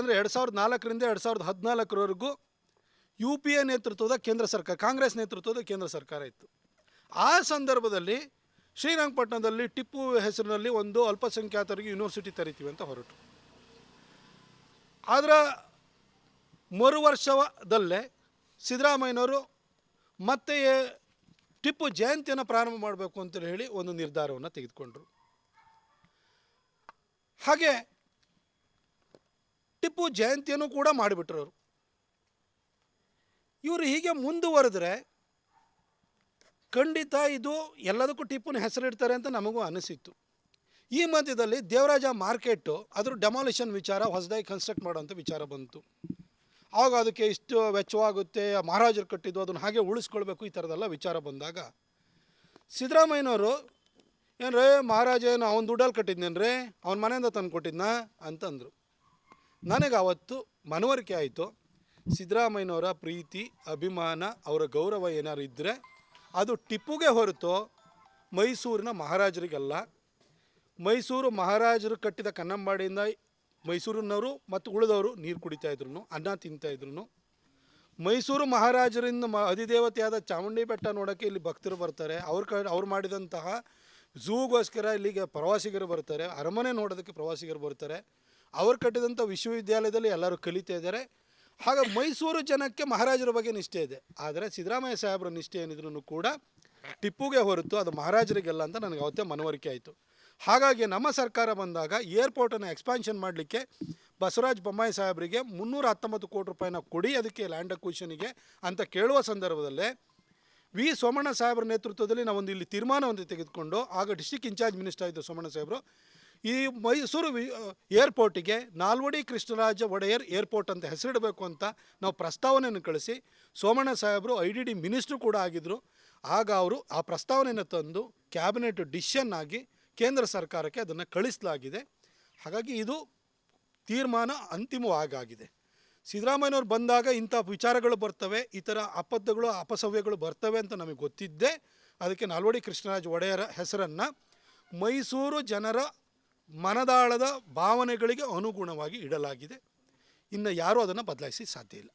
ಅಂದರೆ ಎರಡು ಸಾವಿರದ ನಾಲ್ಕರಿಂದ ಎರಡು ಸಾವಿರದ ಹದಿನಾಲ್ಕರವರೆಗೂ ಯು ಪಿ ಎ ನೇತೃತ್ವದ ಕೇಂದ್ರ ಸರ್ಕಾರ, ಕಾಂಗ್ರೆಸ್ ನೇತೃತ್ವದ ಕೇಂದ್ರ ಸರ್ಕಾರ ಇತ್ತು. ಆ ಸಂದರ್ಭದಲ್ಲಿ ಶ್ರೀರಂಗಪಟ್ಟಣದಲ್ಲಿ ಟಿಪ್ಪು ಹೆಸರಿನಲ್ಲಿ ಒಂದು ಅಲ್ಪಸಂಖ್ಯಾತರಿಗೆ ಯೂನಿವರ್ಸಿಟಿ ತೆರಿತೀವಿ ಅಂತ ಹೊರಟು. ಆದರೆ ಮರು ವರ್ಷದಲ್ಲೇ ಸಿದ್ದರಾಮಯ್ಯನವರು ಮತ್ತೆ ಟಿಪ್ಪು ಜಯಂತಿಯನ್ನು ಪ್ರಾರಂಭ ಮಾಡಬೇಕು ಅಂತ ಹೇಳಿ ಒಂದು ನಿರ್ಧಾರವನ್ನು ತೆಗೆದುಕೊಂಡ್ರು. ಹಾಗೆ ಟಿಪ್ಪು ಜಯಂತಿಯನ್ನು ಕೂಡ ಮಾಡಿಬಿಟ್ರು ಇವರು ಹೀಗೆ ಮುಂದುವರೆದ್ರೆ ಖಂಡಿತ ಇದು ಎಲ್ಲದಕ್ಕೂ ಟಿಪ್ಪುನ ಹೆಸರಿಡ್ತಾರೆ ಅಂತ ನಮಗೂ ಅನಿಸಿತ್ತು. ಈ ಮಧ್ಯದಲ್ಲಿ ದೇವರಾಜ ಮಾರ್ಕೆಟ್ಟು ಅದ್ರ ಡೆಮಾಲಿಷನ್ ವಿಚಾರ ಹೊಸದಾಗಿ ಕನ್ಸ್ಟ್ರಕ್ಟ್ ಮಾಡೋವಂಥ ವಿಚಾರ ಬಂತು. ಆಗ ಅದಕ್ಕೆ ಇಷ್ಟು ವೆಚ್ಚವಾಗುತ್ತೆ, ಮಹಾರಾಜರು ಕಟ್ಟಿದ್ದು ಅದನ್ನು ಹಾಗೆ ಉಳಿಸ್ಕೊಳ್ಬೇಕು ಈ ಥರದೆಲ್ಲ ವಿಚಾರ ಬಂದಾಗ ಸಿದ್ದರಾಮಯ್ಯನವರು, ಏನ್ರೇ ಮಹಾರಾಜ ಏನು ಅವ್ನ ದುಡ್ಡಲ್ಲಿ ಕಟ್ಟಿದ್ನೇನ್ರೇ? ಅವ್ನ ಮನೆಯಿಂದ ತಂದು ಕೊಟ್ಟಿದ್ನಾ ಅಂತಂದರು. ನನಗೆ ಅವತ್ತು ಮನವರಿಕೆ ಆಯಿತು. ಸಿದ್ದರಾಮಯ್ಯನವರ ಪ್ರೀತಿ, ಅಭಿಮಾನ, ಅವರ ಗೌರವ ಏನಾದ್ರು ಇದ್ದರೆ ಅದು ಟಿಪ್ಪುಗೆ ಹೊರತು ಮೈಸೂರಿನ ಮಹಾರಾಜರಿಗಲ್ಲ. ಮೈಸೂರು ಮಹಾರಾಜರು ಕಟ್ಟಿದ ಕನ್ನಂಬಾಡಿಯಿಂದ ಮೈಸೂರಿನವರು ಮತ್ತು ಉಳಿದವರು ನೀರು ಕುಡಿತಾ ಇದ್ರು ಅನ್ನ ತಿಂತಾ ಇದ್ರು ಮೈಸೂರು ಮಹಾರಾಜರಿಂದ ಮ ಅಧಿದೇವತೆಯಾದ ಚಾಮುಂಡಿ ಬೆಟ್ಟ ನೋಡೋಕ್ಕೆ ಇಲ್ಲಿ ಭಕ್ತರು ಬರ್ತಾರೆ. ಅವ್ರ ಕ ಅವ್ರು ಮಾಡಿದಂತಹ ಝೂಗೋಸ್ಕರ ಇಲ್ಲಿಗೆ ಪ್ರವಾಸಿಗರು ಬರ್ತಾರೆ. ಅರಮನೆ ನೋಡೋದಕ್ಕೆ ಪ್ರವಾಸಿಗರು ಬರ್ತಾರೆ. ಅವ್ರು ಕಟ್ಟಿದಂಥ ವಿಶ್ವವಿದ್ಯಾಲಯದಲ್ಲಿ ಎಲ್ಲರೂ ಕಲಿತಾ ಇದ್ದಾರೆ. ಹಾಗೆ ಮೈಸೂರು ಜನಕ್ಕೆ ಮಹಾರಾಜರ ಬಗ್ಗೆ ನಿಷ್ಠೆ ಇದೆ. ಆದರೆ ಸಿದ್ದರಾಮಯ್ಯ ಸಾಹೇಬರ ನಿಷ್ಠೆ ಏನಿದ್ರು ಕೂಡ ಟಿಪ್ಪುಗೆ ಹೊರತು ಅದು ಮಹಾರಾಜರಿಗೆಲ್ಲ ಅಂತ ನನಗೆ ಅವತ್ತೇ ಮನವರಿಕೆ ಆಯಿತು. ಹಾಗಾಗಿ ನಮ್ಮ ಸರ್ಕಾರ ಬಂದಾಗ ಏರ್ಪೋರ್ಟನ್ನು ಎಕ್ಸ್ಪಾನ್ಷನ್ ಮಾಡಲಿಕ್ಕೆ ಬಸವರಾಜ ಬೊಮ್ಮಾಯಿ ಸಾಹೇಬರಿಗೆ ಮುನ್ನೂರ ಹತ್ತೊಂಬತ್ತು ಕೋಟಿ ರೂಪಾಯಿನ ಕೊಡಿ ಅದಕ್ಕೆ ಲ್ಯಾಂಡ್ ಅಕ್ವಿಷನಿಗೆ ಅಂತ ಕೇಳುವ ಸಂದರ್ಭದಲ್ಲೇ ವಿ ಸೋಮಣ್ಣ ಸಾಹೇಬರ ನೇತೃತ್ವದಲ್ಲಿ ನಾವೊಂದು ಇಲ್ಲಿ ತೀರ್ಮಾನವನ್ನು ತೆಗೆದುಕೊಂಡು ಆಗ ಡಿಸ್ಟಿಕ್ ಇನ್ಚಾರ್ಜ್ ಮಿನಿಸ್ಟರ್ ಇದ್ದ ಸೋಮಣ್ಣ ಸಾಹೇಬರು ಈ ಮೈಸೂರು ವಿ ಏರ್ಪೋರ್ಟಿಗೆ ನಾಲ್ವಡಿ ಕೃಷ್ಣರಾಜ ಒಡೆಯರ್ ಏರ್ಪೋರ್ಟ್ ಅಂತ ಹೆಸರಿಡಬೇಕು ಅಂತ ನಾವು ಪ್ರಸ್ತಾವನೆಯನ್ನು ಕಳಿಸಿ, ಸೋಮಣ್ಣ ಸಾಹೇಬರು ಐ ಡಿ ಡಿ ಮಿನಿಸ್ಟ್ರು ಕೂಡ ಆಗಿದ್ದರು ಆಗ ಅವರು ಆ ಪ್ರಸ್ತಾವನೆಯನ್ನು ತಂದು ಕ್ಯಾಬಿನೆಟ್ ಡಿಸಿಷನ್ ಆಗಿ ಕೇಂದ್ರ ಸರ್ಕಾರಕ್ಕೆ ಅದನ್ನು ಕಳಿಸಲಾಗಿದೆ. ಹಾಗಾಗಿ ಇದು ತೀರ್ಮಾನ ಅಂತಿಮವಾಗಿದೆ ಸಿದ್ದರಾಮಯ್ಯನವ್ರು ಬಂದಾಗ ಇಂಥ ವಿಚಾರಗಳು ಬರ್ತವೆ, ಈ ಥರ ಅಪದ್ಧಗಳು ಅಪಸವ್ಯಗಳು ಬರ್ತವೆ ಅಂತ ನಮಗೆ ಗೊತ್ತಿದ್ದೆ, ಅದಕ್ಕೆ ನಾಲ್ವಡಿ ಕೃಷ್ಣರಾಜ ಒಡೆಯರ ಹೆಸರನ್ನು ಮೈಸೂರು ಜನರ ಮನದಾಳದ ಭಾವನೆಗಳಿಗೆ ಅನುಗುಣವಾಗಿ ಇಡಲಾಗಿದೆ. ಇನ್ನು ಯಾರೂ ಅದನ್ನು ಬದಲಾಯಿಸಿ ಸಾಧ್ಯ ಇಲ್ಲ.